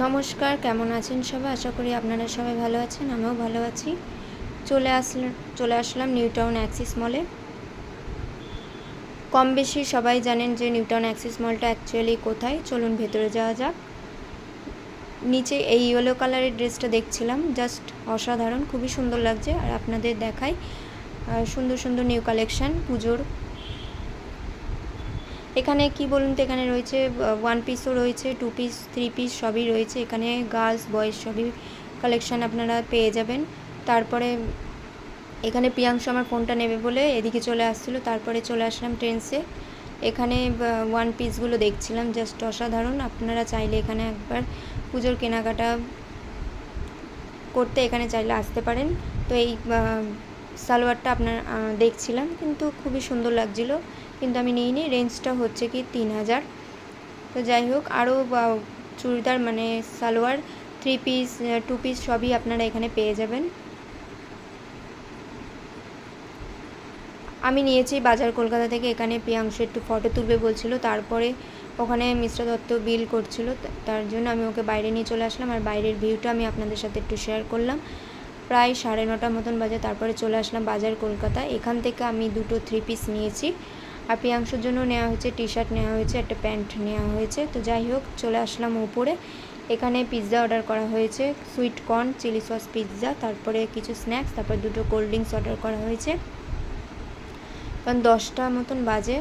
নমস্কার, কেমন আছেন সবাই? আশা করি আপনারা সবাই ভালো আছেন, আমিও ভালো আছি। চলে আসলাম চলে আসলাম নিউ টাউন অ্যাক্সিস মলে। কম বেশি সবাই জানেন যে নিউ টাউন অ্যাক্সিস মলটা অ্যাকচুয়ালি কোথায়। চলুন ভেতরে যাওয়া যাক। নিচে এই ইয়েলো কালারের ড্রেসটা দেখছিলাম। জাস্ট অসাধারণ, খুবই সুন্দর লাগছে। আর আপনাদের দেখাই সুন্দর সুন্দর নিউ কালেকশান, পুজোর এখানে কি বলুন তো, এখানে রয়েছে ওয়ান পিসও রয়েছে টু পিস থ্রি পিস সবই রয়েছে। এখানে গার্লস বয়েজ সবই কালেকশান আপনারা পেয়ে যাবেন। তারপরে এখানে প্রিয়াংশু আমার ফোনটা নেবে বলে এদিকে চলে আসছিল, তারপরে চলে আসলাম ট্রেন্সে এখানে ওয়ান পিসগুলো দেখছিলাম জাস্ট অসাধারণ। আপনারা চাইলে এখানে একবার পুজোর কেনাকাটা করতে এখানে চাইলে আসতে পারেন। তো এই সালোয়ারটা আপনার দেখছিলাম, কিন্তু খুবই সুন্দর লাগছিল। কিন্তু আমি নিইনি। রেঞ্জটা হচ্ছে কি তিন হাজার। তো যাই হোক আরও চুড়িদার মানে salwar three piece two piece সবই আপনারা এখানে পেয়ে যাবেন। আমি নিয়েছি বাজার কলকাতা থেকে, এখানে প্রিয়াংশু একটু ফটো তুলবে বলছিল, তারপরে ওখানে মিস্টার দত্ত বিল করছিল তার জন্য আমি ওকে বাইরে নিয়ে চলে আসলাম, আর বাইরের ভিউটা আমি আপনাদের সাথে একটু শেয়ার করলাম। প্রায় সাড়ে নটার মতন বাজে, তারপরে চলে আসলাম বাজার কলকাতা। এখান থেকে আমি দুটো থ্রি পিস নিয়েছি। প্রিয়াংশুর জন্য নেওয়া হয়েছে টি শার্ট নেওয়া হয়েছে, একটা প্যান্ট নেওয়া হয়েছে। তো যাই হোক, চলে আসলাম উপরে এখানে পিৎজা অর্ডার করা হয়েছে sweet corn chilli sauce pizza তারপরে কিছু স্ন্যাক্স তারপর দুটো কোল্ড ড্রিঙ্কস অর্ডার করা হয়েছে। কারণ দশটা মতন বাজে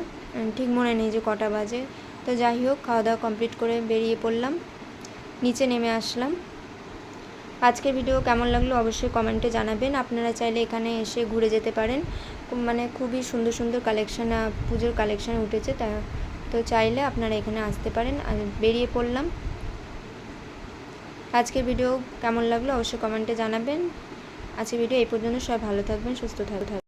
ঠিক মনে নেই যে কটা বাজে। তো যাই হোক, খাওয়া দাওয়া কমপ্লিট করে বেরিয়ে পড়লাম। নিচে নেমে আসলাম। আজকের ভিডিও কেমন লাগল অবশ্যই কমেন্টে জানাবেন। আপনারা চাইলে এখানে এসে ঘুরে যেতে পারেন। মানে খুবই সুন্দর সুন্দর কালেকশান পুজোর কালেকশান উঠেছে। তা, তো চাইলে আপনারা এখানে আসতে পারেন। বেরিয়ে পড়লাম। আজকের ভিডিও কেমন লাগল অবশ্যই কমেন্টে জানাবেন। আজকের ভিডিও এই পর্যন্ত। সবাই ভালো থাকবেন, সুস্থ থাকবেন।